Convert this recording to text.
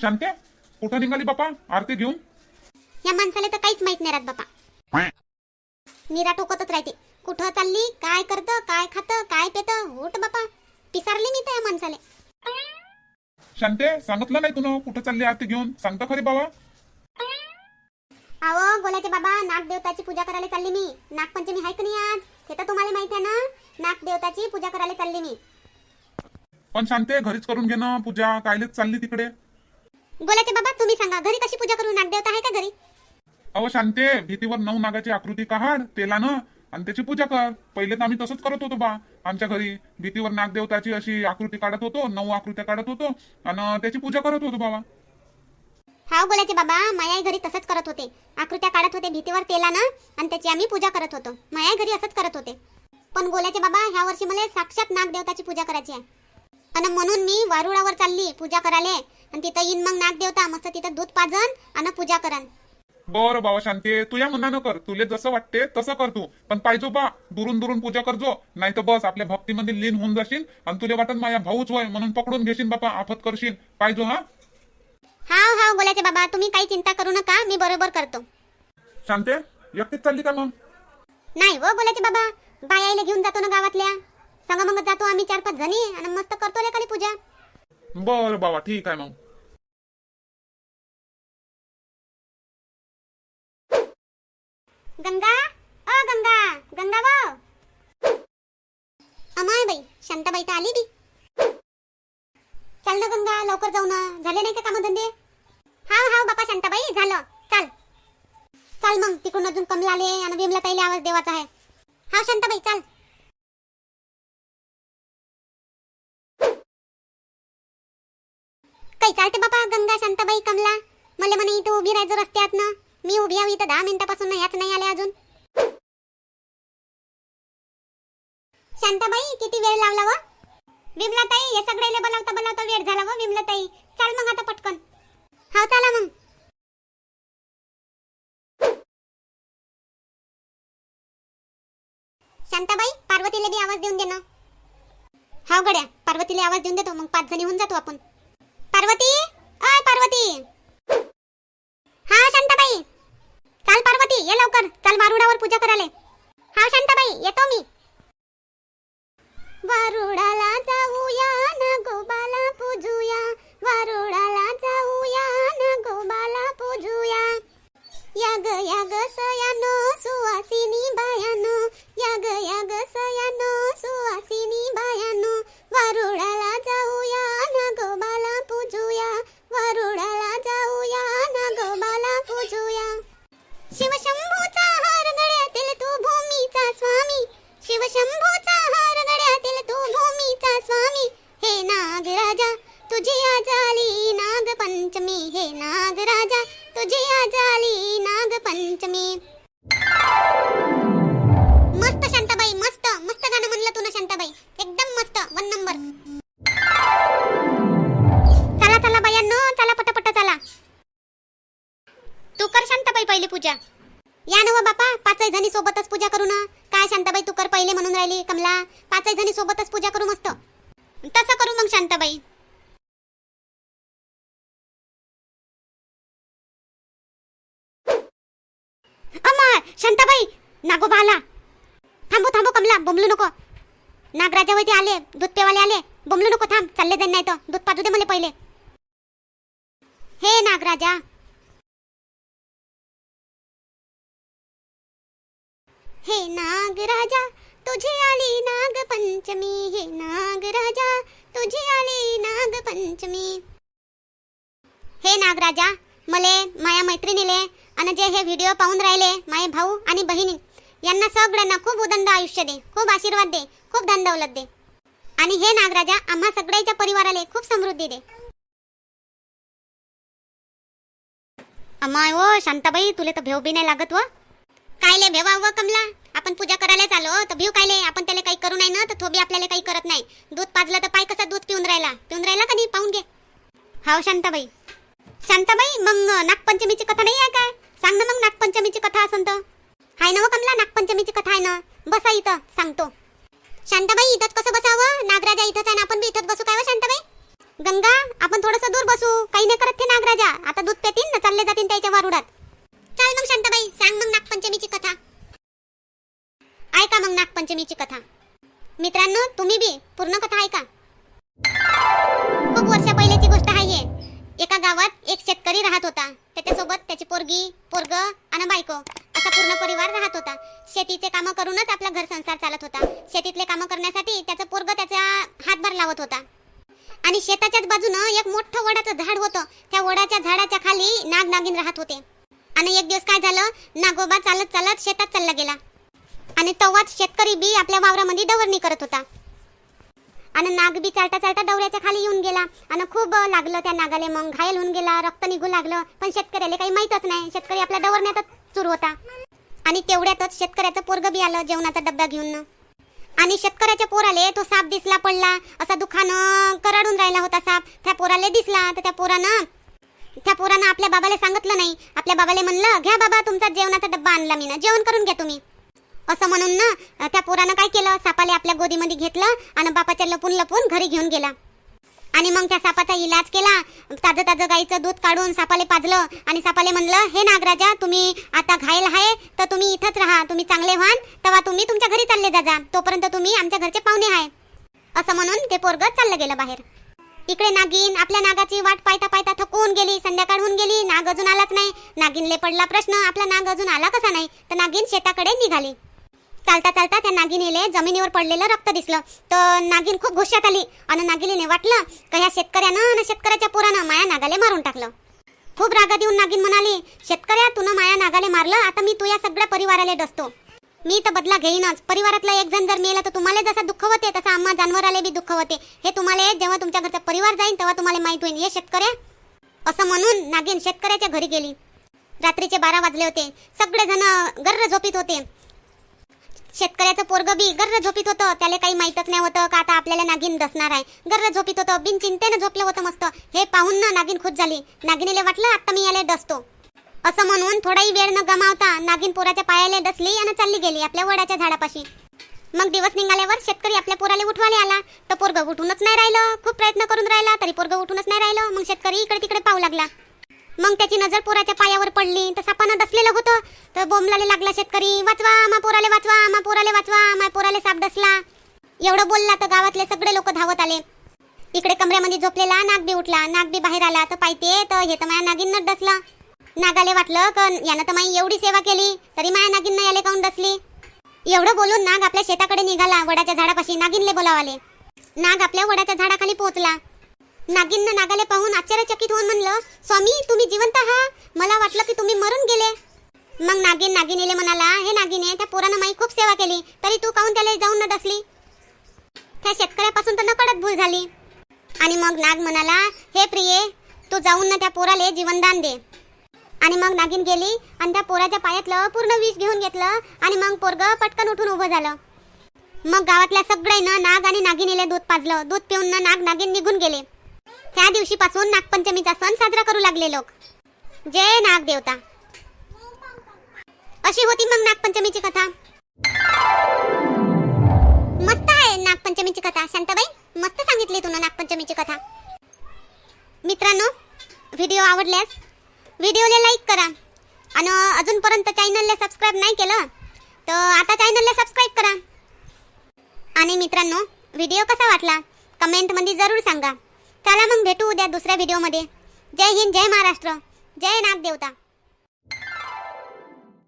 शांते कुठं निघाली बापा? आरती घेऊन? या माणसाला तर काहीच माहीत नाही राहत बापा. निरा टोकतच राहते. कुठं चालली? काय करतं? काय खातं? काय पेतं? उठ बापा. पिसारली मी त्या माणसाले. शांते सांगितलं नाही तुनं कुठं चालली आरती घेऊन? सांगता खरी बाबा. अहो गोल्याचे बाबा नागदेवताची पूजा करायला चालली मी. नागपंचमी आहे का नाही आज? हे तर तुम्हाला माहीत आहे ना? नागदेवताची पूजा करायला चालली मी. पण शांते घरीच करून घे ना पूजा. कायलेच चालली तिकडे. गोल्याचे बाबा तुम्ही सांगा घरी कशी पूजा करू नागदेवता आहे का घरी? अहो शांते भीतीवर नऊ नागाची आकृती काढ तेलानं आणि त्याची पूजा कर. पहिले तर आम्ही तसंच करत होतो बा. आमच्या घरी भीतीवर नागदेवताची अशी आकृती काढत होतो नऊ आकृत्या काढत होतो आणि त्याची पूजा करत होतो बाबा. हा गोल्याचे बाबा माया घरी तसंच करत होते. आकृत्या काढत होते भीतीवर तेलानं आणि त्याची आम्ही पूजा करत होतो. माया घरी असंच करत होते. पण गोल्याचे बाबा ह्या वर्षी मला साक्षात नागदेवताची पूजा करायची आहे. आणि म्हणून मी वारुळावर चालली पूजा करायला. आणि तिथं येईन मग नागदेवता मस्त तिथं दूध पाजन आणि पूजा करन. बरं बाबा शांते तू या मनानं कर. तुले जसं वाटते तसं कर तू. पण पाहिजो बा दुरून दुरून पूजा करजो. नाही तर बस आपल्या भक्तीमध्ये लीन होऊन जाशील आणि तुला वाटत माझ्या भाऊच होय म्हणून पकडून घेशील बापा आफत करशील. पाहिजो हा? हाव हाव गोल्याचे बाबा तुम्ही काही चिंता करू नका मी बरोबर करतो. शांते एकटीच चालली का मग? नाही हो गोल्याचे बाबा. बायाईला घेऊन जातो ना गावातल्या. संग मग जातो आम्ही चार पाच जणी आणि मस्त करतो लेखाली पूजा. बरं बाबा ठीक आहे मग. गंगा? अ गंगा. गंगा व अमाय बाई शांताबाई तर आली बी चल ना गंगा लवकर जाऊ ना. झाले नाही का कामधंदे? हाव हाव बापा शांताबाई झालं. चाल. चाल मग तिकडून अजून कमला आले आणि विमला ताईले आवाज देवाचा आहे. हाव शांताबाई चाल. काही चालते बाबा गंगा शांताबाई कमला. मला म्हणे इथं उभी राहायचं रस्त्यात ना मी उभी आहे इथं दहा मिनिटापासून याच नाही आले अजून. शांताबाई किती वेळ लावला व? विमलाताई हे सगळ्याला बोलावता बोलावता वेळ झाला व विमलाताई. चाल मग आता पटकन. हा चला मग. शांताबाई पार्वतीला बी आवाज देऊन दे ना. हा गड्या पार्वतीला आवाज देऊन देतो. मग पाच जणी होऊन जातो आपण. पार्वती? अय पार्वती. हा शांताबाई. चाल पार्वती ये लवकर. चाल वारुडावर पूजा करायला. हा शांताबाई येतो मी. वारुडाला जाऊया ना गोबा. मस्त शांताबाई मस्त. मस्त गाणं म्हणलं तू ना शांताबाई. एकदम मस्त. वन नंबर चला चला बायांनो चला पटापट चला. तू कर शांताबाई पहिली पूजा. या ना व बापा पाचही जणी सोबतच पूजा करू ना. काय शांताबाई तू कर पहिले म्हणून राहिली कमला. पाचही जणी सोबतच पूजा करू मस्त. तसं करू मग शांताबाई. शांताबाई नागोबा आला थांबू थांबू कमला बोंबलू नको. नागराजा आले दूध पेवाले आले. बोंबलू नको थांब चालले जाईन नाही तर दूध पाजू दे मला पहिले. हे नागराजा. हे नागराजा तुझी आली नागपंचमी. हे नागराजा तुझी आली नागपंचमी. हे नागराजा मले माया मैत्रिणीले आणि जे हे व्हिडिओ पाहून राहिले माये भाऊ आणि बहिणी यांना सगळ्यांना खूप उदंड आयुष्य दे खूप आशीर्वाद दे खूप धन दौलत दे. आणि हे नागराजा आम्हा सगळ्याच्या परिवाराला खूप समृद्धी दे. अमाय ओ शांताबाई तुले तर भेव बी नाही लागत व कायले भेवा व कमला? आपण पूजा करायला चालो तर भिव कायले? आपण त्याला काही करू नाही ना तर थोबी आपल्याला काही करत नाही. दूध पाजलं तर पाय कसं दूध पिऊन राहिला? पिऊन राहिला कधी पाहून घे. हाव शांताबाई. शांताबाई मग नागपंचमीची कथा नाही आहे काय? सांग ना मग नागपंचमीची कथा असन तर. हाय ना हो कमला नागपंचमीची कथा आहे ना. बसा इथं सांगतो. शांताबाई इथंच कसं बसावं? नागराजा इथंच आहे ना आपण बी इथंच बसू काय हो शांताबाई? गंगा आपण थोडस दूर बसू. काही नाही करत ते नागराजा. आता दूध पेतील ना चालले जातील त्याच्या वारुडात. चाल मग शांताबाई सांग मग नागपंचमीची कथा. ऐका मग नागपंचमीची कथा. मित्रांनो तुम्ही बी पूर्ण कथा ऐका. खूप वर्षा गावात एक शेतकरी राहत होता. त्याच्यासोबत त्याची पोरगी पोरग आणि बायको असा पूर्ण परिवार राहत होता. शेतीचे कामं करूनच आपला घर संसार चालत होता. शेतीतले कामं करण्यासाठी त्याचा पोरग त्याचा हातभार लावत होता. आणि शेताच्याच बाजूनं एक मोठं वडाचं झाड होतं. त्या वडाच्या झाडाच्या खाली नाग नागिन राहत होते. आणि एक दिवस काय झालं? नागोबा चालत चालत शेतात चालला गेला. आणि तवाच शेतकरी बी आपल्या वावरामध्ये डवरणी करत होता. आणि नाग बी चालता चालता दौऱ्याच्या खाली येऊन गेला. आणि खूप लागलं त्या नागाले मग. घायल होऊन गेला रक्त निघू लागलं. पण शेतकऱ्याला काही माहीतच नाही. शेतकरी आपल्या डवरण्यातच चूर होता. आणि तेवढ्यातच शेतकऱ्याचं पोरग बी आलं जेवणाचा डब्बा घेऊन. आणि शेतकऱ्याच्या पोराले तो साप दिसला पडला. असा दुखानं कराडून राहिला होता साप. त्या पोराले दिसला. तर त्या पोरानं त्या पोरानं आपल्या बाबाला सांगितलं नाही. आपल्या बाबाला म्हणलं घ्या बाबा तुमचा जेवणाचा डब्बा आणला मी ना. जेवण करून घ्या तुम्ही. असं म्हणून ना त्या पोरानं काय केलं? सापाले आपल्या गोदीमध्ये घेतलं आणि बापाच्या लपून लपून घरी घेऊन गेला. आणि मग त्या सापाचा इलाज केला. ताजं ताजं गाईचं दूध काढून सापाले पाजलं आणि सापाले म्हणलं हे नागराजा तुम्ही आता घायल आहे तर तुम्ही इथंच राहा. तुम्ही चांगले व्हाल तेव्हा तुम्ही तुमच्या घरी चालले जा जा. तोपर्यंत तुम्ही आमच्या घरचे पाहुणे आहे. असं म्हणून ते पोरग चाललं गेलं बाहेर. इकडे नागिन आपल्या नागाची वाट पायता पायता थकून गेली संध्याकाळ होऊन गेली नाग अजून आलाच नाही. नागिनले पडला प्रश्न आपला नाग अजून आला कसा नाही? तर नागिन शेताकडे निघाली. चालता चालता त्या नागिनीले जमिनीवर पडलेलं रक्त दिसलं. तर नागिन खूप गुस्सात आली आणि नागिनीने वाटलं का ह्या शेतकऱ्यानं आणि शेतकऱ्याच्या पोरानं माया नागाले मारून टाकलं. खूप रागात येऊन नागिन म्हणाली शेतकऱ्या तुनं माया नागाले मारलं आता मी तुया सगळ्या परिवाराला डसतो. मी तर बदला घेईनच. परिवारातला एक जण जर मेला तर तुम्हाला जसं दुःख होते तसं आम्हा जानवराले बी दुःख होते. हे तुम्हाला जेव्हा तुमच्या घरचा परिवार जाईल तेव्हा तुम्हाला माहीत होईल हे शेतकऱ्या? असं म्हणून नागिन शेतकऱ्याच्या घरी गेली. रात्रीचे बारा वाजले होते. सगळे जण गर्र झोपीत होते. शेतकऱ्याचं पोरग बी गर्र झोपीत होतं. त्याला काही माहीतच नाही होतं का आता आपल्याला नागिन दसणार आहे. गर्र झोपीत होतं बिन चिंतेनं झोपलं होतं मस्त. हे पाहून ना नागिन खुश झाली. नागिनीला वाटलं आता मी याला डसतो असं म्हणून थोडाही वेळ न गमावता नागिन पोराच्या पायाला डसली आणि चालली गेली आपल्या वडाच्या झाडापाशी. मग दिवस निघाल्यावर शेतकरी आपल्या पोराला उठवाले आला. तर पोरग उठूनच नाही राहिलं. खूप प्रयत्न करून राहिला तरी पोरग उठूनच नाही राहिलं. मग शेतकरी इकडे तिकडे पाहू लागला. मग त्याची नजर पोराच्या पायावर पडली. तर सापानं डसलेलं होतं. तर बोंबलाले लागला शेतकरी. वाचवा मा पोराले वाचवा मा पोराले वाचवा मा पोराले साप डसला. एवढं बोलला तर गावातले सगळे लोक धावत आले. इकडे कमऱ्यामध्ये झोपलेला नागबी उठला. नागबी बाहेर आला तर पाहिजे तर हे तर माया नागिनच डसला. नागाले वाटलं का यानं तर माई एवढी सेवा केली तरी माया नागिन याले काऊन डसली? एवढं बोलून नाग आपल्या शेताकडे निघाला. वडाच्या झाडापाशी नागिनले बोलावाले. नाग आपल्या वडाच्या झाडाखाली पोहोचला. नागिननं नागाले पाहून आश्चर्यचकित होऊन म्हणलं स्वामी तुम्ही जिवंत आहात? मला वाटलं की तुम्ही मरून गेले. मग नागिन नागिनीले म्हणाला हे नागिने त्या पोरानं माई खूप सेवा केली तरी तू काहून त्याला जाऊन न डसली? त्या शेतकऱ्यापासून तर नकडत भूल झाली. आणि मग नाग म्हणाला हे प्रिये तू जाऊन ना त्या पोराले जीवनदान दे. आणि मग नागिन गेली आणि त्या पोराच्या पायातलं पूर्ण विष घेऊन घेतलं आणि मग पोरग पटकन उठून उभं झालं. मग गावातल्या सगळ्यांना नाग आणि नागिनीले दूध पाजलं. दूध पिऊन ना नाग नागिन निघून गेले. त्या दिवशीपासून नागपंचमीचा सण साजरा करू लागले लोक. जय नाग देवता अशी होती मग नागपंचमीची कथा. मस्त आहे नागपंचमीची कथा. शांताबाई मस्त सांगितली तुला नागपंचमीची कथा. मित्रांनो व्हिडिओ आवडल्यास व्हिडिओला लाईक करा. आणि अजूनपर्यंत चॅनलला सबस्क्राईब नाही केलं तर आता चॅनलला सबस्क्राईब करा. आणि मित्रांनो व्हिडिओ कसा वाटला? कमेंटमध्ये जरूर सांगा. चला मग भेटू उद्या दुसऱ्या व्हिडिओमध्ये जय हिंद जय महाराष्ट्र. जय नागदेवता.